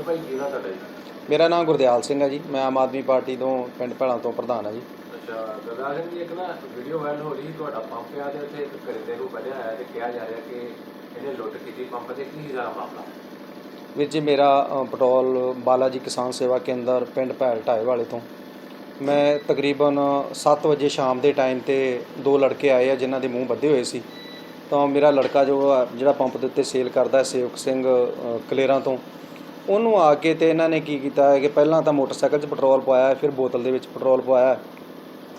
ਇਹ ਭਾਈ ਕੀ ਨਾ ਤੁਹਾਡਾ ਜੀ? ਮੇਰਾ ਨਾਮ ਗੁਰਦਿਆਲ ਸਿੰਘ ਹੈ ਜੀ। ਮੈਂ ਆਮ ਆਦਮੀ ਪਾਰਟੀ ਤੋਂ ਪਿੰਡ ਭੈਲਾਂ ਤੋਂ ਪ੍ਰਧਾਨ ਹਾਂ ਜੀ। ਅੱਛਾ ਸਿੰਘ ਜੀ ਇੱਕ ਨਾ ਵੀਡੀਓ ਵਾਇਰਲ ਹੋ ਰਹੀ ਤੁਹਾਡਾ ਪੰਪ ਆ ਤੇ ਉੱਥੇ ਇੱਕ ਕਰਿੰਦੇ ਨੂੰ ਬੰਨਿਆ ਹੋਇਆ ਤੇ ਕਿਹਾ ਜਾ ਰਿਹਾ ਕਿ ਇਹਨੇ ਲੁੱਟ ਕੀਤੀ ਪੰਪ ਤੇ ਕੀ ਸਾਰਾ ਮਾਮਲਾ? ਵੀਰ ਜੀ ਮੇਰਾ ਅ, ਪੈਟਰੋਲ ਬਾਲਾਜੀ ਕਿਸਾਨ ਸੇਵਾ ਕੇਂਦਰ ਪਿੰਡ ਭੈਲ ਢਾਏ ਵਾਲੇ ਤੋਂ। ਮੈਂ ਤਕਰੀਬਨ 7 ਵਜੇ ਸ਼ਾਮ ਦੇ ਟਾਈਮ ਤੇ ਦੋ ਲੜਕੇ ਆਏ ਆ ਜਿਨ੍ਹਾਂ ਦੇ ਮੂੰਹ ਬੱਧੇ ਹੋਏ ਸੀ। ਤਾਂ ਮੇਰਾ ਲੜਕਾ ਜੋ ਜਿਹੜਾ ਪੰਪ ਦੇ ਉੱਤੇ ਸੇਲ ਕਰਦਾ ਹੈ, ਸੇਵਕ ਸਿੰਘ ਕਲੇਰਾਂ ਤੋਂ ਉਹਨੂੰ ਆ ਕੇ ਤੇ ਇਹਨਾਂ ਨੇ ਕੀ ਕੀਤਾ ਹੈ ਕਿ ਪਹਿਲਾਂ ਤਾਂ ਮੋਟਰਸਾਈਕਲ 'ਚ ਪੈਟਰੋਲ ਪਵਾਇਆ ਫਿਰ ਬੋਤਲ ਦੇ ਵਿੱਚ ਪੈਟਰੋਲ ਪਵਾਇਆ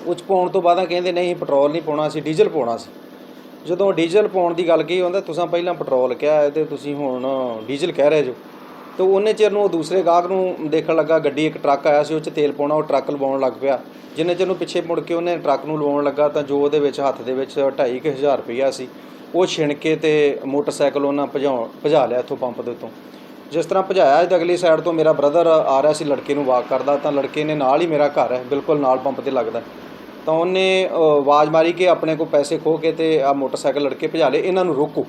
ਉਹ 'ਚ ਪਾਉਣ ਤੋਂ ਬਾਅਦ ਕਹਿੰਦੇ ਨਹੀਂ, ਪੈਟਰੋਲ ਨਹੀਂ ਪਾਉਣਾ ਸੀ ਡੀਜ਼ਲ ਪਾਉਣਾ ਸੀ। ਜਦੋਂ ਡੀਜ਼ਲ ਪਾਉਣ ਦੀ ਗੱਲ ਕਹੀ ਹੁੰਦਾ, ਤੁਸੀਂ ਪਹਿਲਾਂ ਪੈਟਰੋਲ ਕਿਹਾ ਹੈ ਤੇ ਤੁਸੀਂ ਹੁਣ ਡੀਜ਼ਲ ਕਹਿ ਰਹੇ ਜੋ। ਤੇ ਉਹਨੇ ਚਿਰ ਨੂੰ ਉਹ ਦੂਸਰੇ ਗਾਹਕ ਨੂੰ ਦੇਖਣ ਲੱਗਾ, ਗੱਡੀ ਇੱਕ ਟਰੱਕ ਆਇਆ ਸੀ, ਉਹ 'ਚ ਤੇਲ ਪਾਉਣਾ, ਉਹ ਟਰੱਕ ਲਵਾਉਣ ਲੱਗ ਪਿਆ। ਜਿੰਨੇ ਚਿਰ ਨੂੰ ਪਿੱਛੇ ਮੁੜ ਕੇ ਉਹਨੇ ਟਰੱਕ ਨੂੰ ਲਵਾਉਣ ਲੱਗਾ ਤਾਂ ਜੋ ਉਹਦੇ ਵਿੱਚ ਹੱਥ ਦੇ ਵਿੱਚ 2500 ਰੁਪਈਆ ਸੀ। ਉਹ ਛਿਣ ਕੇ ਤੇ ਮੋਟਰਸਾਈਕਲ ਉਹਨਾਂ ਭਜਾਉਣ, ਭਜਾ ਲਿਆ ਇੱਥੋਂ ਪੰਪ ਦੇ ਉੱਤੋਂ। ਜਿਸ ਤਰ੍ਹਾਂ ਭਜਾਇਆ ਤੇ ਅਗਲੀ ਸਾਈਡ ਤੋਂ ਮੇਰਾ ਬ੍ਰਦਰ ਆ ਰਿਹਾ ਸੀ ਲੜਕੇ ਨੂੰ ਵਾਕ ਕਰਦਾ, ਤਾਂ ਲੜਕੇ ਨੇ ਨਾਲ ਹੀ ਮੇਰਾ ਘਰ ਹੈ, ਬਿਲਕੁਲ ਨਾਲ ਪੰਪ ਤੇ ਲੱਗਦਾ ਤਾਂ ਉਹਨੇ ਆਵਾਜ਼ ਮਾਰੀ ਕਿ ਆਪਣੇ ਕੋਲ ਪੈਸੇ ਖੋ ਕੇ ਤੇ ਆ ਮੋਟਰਸਾਈਕਲ ਲੜਕੇ ਭਜਾ ਲਏ ਇਹਨਾਂ ਨੂੰ ਰੋਕੋ।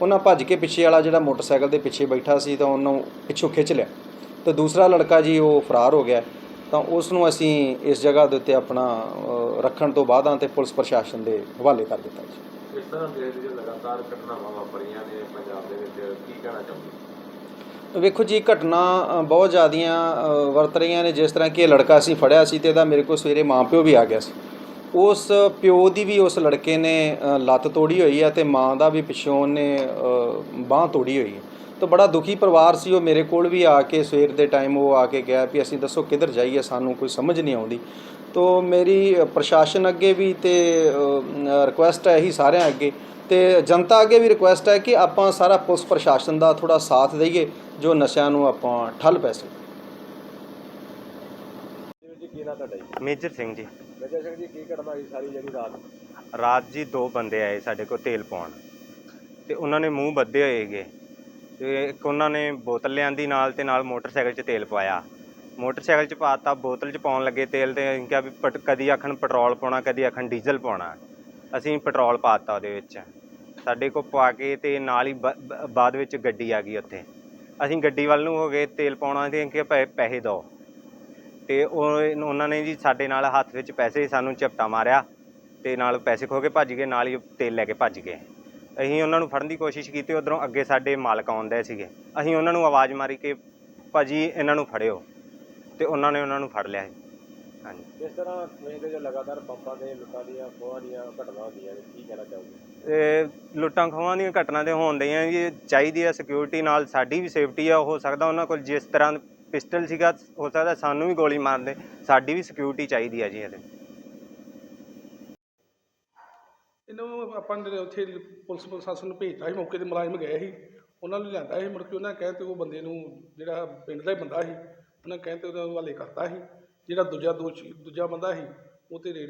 ਉਹਨਾਂ ਭੱਜ ਕੇ ਪਿੱਛੇ ਵਾਲਾ ਜਿਹੜਾ ਮੋਟਰਸਾਈਕਲ ਦੇ ਪਿੱਛੇ ਬੈਠਾ ਸੀ, ਤਾਂ ਉਹਨੂੰ ਪਿੱਛੋਂ ਖਿੱਚ ਲਿਆ। ਤੇ ਦੂਸਰਾ ਲੜਕਾ ਜੀ, ਉਹ ਫਰਾਰ ਹੋ ਗਿਆ ਤਾਂ ਉਸ ਨੂੰ ਅਸੀਂ ਇਸ ਜਗ੍ਹਾ ਦੇ ਉੱਤੇ ਆਪਣਾ ਰੱਖਣ ਤੋਂ ਬਾਅਦ ਬਾਅਦਾਂ ਤੇ ਪੁਲਿਸ ਪ੍ਰਸ਼ਾਸਨ ਦੇ ਹਵਾਲੇ ਕਰ ਦਿੱਤਾ ਜੀ। ਇਸ ਤਰ੍ਹਾਂ ਦੇ ਲਗਾਤਾਰ ਘਟਨਾਵਾਂ ਵਾਪਰੀਆਂ ਨੇ ਪੰਜਾਬ ਦੇ ਵਿੱਚ, ਕੀ ਕਹਿਣਾ ਚਾਹੁੰਦੇ ਵੇਖੋ ਜੀ, ਘਟਨਾ ਬਹੁਤ ਜ਼ਿਆਦੀਆਂ ਵਰਤ ਰਹੀਆਂ ਨੇ। ਜਿਸ ਤਰ੍ਹਾਂ ਕਿ ਇਹ ਲੜਕਾ ਸੀ, ਫੜਿਆ ਸੀ ਤੇ ਇਹਦਾ ਮੇਰੇ ਕੋਲ ਸਵੇਰੇ ਮਾਂ ਪਿਓ ਵੀ ਆ ਗਿਆ ਸੀ। ਉਸ ਪਿਓ ਦੀ ਵੀ ਉਸ ਲੜਕੇ ਨੇ ਲੱਤ ਤੋੜੀ ਹੋਈ ਹੈ ਤੇ ਮਾਂ ਦਾ ਵੀ ਪਿੱਛੋਂ ਉਹਨੇ ਬਾਹ ਤੋੜੀ ਹੋਈ ਹੈ। ਤਾਂ ਬੜਾ ਦੁਖੀ ਪਰਿਵਾਰ ਸੀ ਉਹ। ਮੇਰੇ ਕੋਲ ਵੀ ਆ ਕੇ ਸਵੇਰ ਦੇ ਟਾਈਮ ਉਹ ਆ ਕੇ ਗਿਆ ਵੀ ਅਸੀਂ ਦੱਸੋ ਕਿੱਧਰ ਜਾਈਏ, ਸਾਨੂੰ ਕੋਈ ਸਮਝ ਨਹੀਂ ਆਉਂਦੀ। ਤੋ ਮੇਰੀ ਪ੍ਰਸ਼ਾਸਨ ਅੱਗੇ ਵੀ ਤੇ ਰਿਕੁਐਸਟ ਹੈ ਹੀ ਸਾਰਿਆਂ ਅੱਗੇ। ਤੇ ਜਨਤਾ ਅੱਗੇ ਵੀ ਰਿਕੁਐਸਟ ਹੈ ਕਿ ਆਪਾਂ ਸਾਰਾ ਪੁਲਿਸ ਪ੍ਰਸ਼ਾਸਨ ਦਾ ਥੋੜਾ ਸਾਥ ਦਈਏ ਜੋ ਨਸ਼ਿਆਂ ਨੂੰ ਆਪਾਂ ਠੱਲ ਪੈ ਸਕੀਏ ਜੀ ਕੀ ਨਾ ਤੁਹਾਡਾ ਜੀ? ਮੇਜਰ ਸਿੰਘ ਜੀ। ਵਜਾ ਸਿੰਘ ਜੀ ਕੀ ਘਟਨਾ ਹੋਈ ਸਾਰੀ ਜਿਹੜੀ ਰਾਤ? ਰਾਤ ਜੀ ਦੋ ਬੰਦੇ ਆਏ ਸਾਡੇ ਕੋਲ ਤੇਲ ਪਾਉਣ। ਤੇ ਉਹਨਾਂ ਨੇ ਮੂੰਹ ਬੱਧੇ ਹੋਏ ਹੈਗੇ। ਤੇ ਇੱਕ ਉਹਨਾਂ ਨੇ ਬੋਤਲ ਲਿਆਂਦੀ ਨਾਲ ਤੇ ਨਾਲ ਮੋਟਰਸਾਈਕਲ 'ਚ ਤੇਲ ਪਾਇਆ। ਮੋਟਰਸਾਈਕਲ 'ਚ ਪਾਤਾ, ਬੋਤਲ 'ਚ ਪਾਉਣ ਲੱਗੇ ਤੇਲ ਤੇ ਅਸੀਂ ਕਿਹਾ ਵੀ ਪਟ- ਕਦੀ ਆਖਣ ਪੈਟਰੋਲ ਪਾਉਣਾ, ਕਦੀ ਆਖਣ ਡੀਜ਼ਲ ਪਾਉਣਾ। ਅਸੀਂ ਪੈਟਰੋਲ ਪਾਤਾ ਉਹਦੇ ਵਿੱਚ। ਸਾਡੇ ਕੋਲ ਪਾ ਕੇ ਤੇ ਨਾਲ ਹੀ ਬ- ਬ- ਬਾਅਦ ਵਿੱਚ ਗੱਡੀ ਆ ਗਈ ਉੱਥੇ। ਅਸੀਂ ਗੱਡੀ ਵੱਲ ਨੂੰ ਹੋ ਗਏ, ਤੇਲ ਪਾਉਣਾ ਤੇ ਕਿ ਪੈਸੇ ਦਿਓ ਤੇ ਉਹ ਉਹਨਾਂ ਨੇ ਜੀ ਸਾਡੇ ਨਾਲ ਹੱਥ ਵਿੱਚ ਪੈਸੇ ਸਾਨੂੰ ਝਪਟਾ ਮਾਰਿਆ ਤੇ ਨਾਲ ਪੈਸੇ ਖੋ ਕੇ ਭੱਜ ਗਏ, ਨਾਲ ਹੀ ਤੇਲ ਲੈ ਕੇ ਭੱਜ ਗਏ। ਅਸੀਂ ਉਹਨਾਂ ਨੂੰ ਫੜਨ ਦੀ ਕੋਸ਼ਿਸ਼ ਕੀਤੀ, ਉਧਰੋਂ ਅੱਗੇ ਸਾਡੇ ਮਾਲਕ ਆਉਂਦੇ ਸੀਗੇ। ਅਸੀਂ ਉਹਨਾਂ ਨੂੰ ਆਵਾਜ਼ ਮਾਰੀ ਕਿ ਭਾਜੀ ਇਹਨਾਂ ਨੂੰ ਫੜਿਓ। ਤੇ ਉਹਨਾਂ ਨੇ ਉਹਨਾਂ ਨੂੰ ਫੜ ਲਿਆ ਹਾਂਜੀ। ਜਿਸ ਤਰ੍ਹਾਂ ਵੇਖਦੇ ਜੋ ਲਗਾਤਾਰ ਪੰਪਾਂ ਦੇ ਲੁੱਟਾਂ ਦੀਆਂ ਖੋਹਾਂ ਦੀਆਂ ਘਟਨਾ ਹੁੰਦੀਆਂ ਨੇ ਕੀ ਕਹਿਣਾ ਚਾਹੋਗੇ? ਤੇ ਲੁੱਟਾਂ ਖੋਹਾਂ ਦੀਆਂ ਘਟਨਾ ਤੇ ਹੋਣ ਡਈਆਂ ਜੀ ਚਾਹੀਦੀ ਆ ਸਿਕਿਉਰਿਟੀ ਨਾਲ ਸਾਡੀ ਵੀ ਸੇਫਟੀ ਆ ਹੋ ਸਕਦਾ ਉਹਨਾਂ ਕੋਲ ਜਿਸ ਤਰ੍ਹਾਂ ਪਿਸਟਲ ਸੀਗਾ ਹੋ ਸਕਦਾ ਸਾਨੂੰ ਵੀ ਗੋਲੀ ਮਾਰ ਦੇ ਸਾਡੀ ਵੀ ਸਿਕਿਉਰਿਟੀ ਚਾਹੀਦੀ ਆ ਜੀ ਇਹਦੇ। ਇਹਨਾਂ ਨੂੰ ਆਪਾਂ ਨੇ ਉੱਥੇ ਪੁਲਿਸ ਪ੍ਰਸ਼ਾਸਨ ਨੂੰ ਭੇਜਤਾ ਸੀ ਮੌਕੇ ਤੇ ਮੁਲਾਜ਼ਮ ਗਏ ਸੀ ਉਹਨਾਂ ਨੂੰ ਲਿਆਂਦਾ ਸੀ ਮੁੜ ਕੇ ਉਹਨਾਂ ਕਹਿ ਤੇ ਉਹ ਬੰਦੇ ਨੂੰ ਜਿਹੜਾ ਪਿੰਡ ਦਾ ਹੀ ਬੰਦਾ ਸੀ ਉਹਨਾਂ ਕਹਿ ਤੇ ਉਹਦਾ ਹਵਾਲੇ ਕਰਤਾ ਸੀ, ਜਿਹੜਾ ਦੂਜਾ ਦੋਸ਼ੀ ਦੂਜਾ ਬੰਦਾ ਸੀ, ਉਹ ਤੇ ਰੇਡ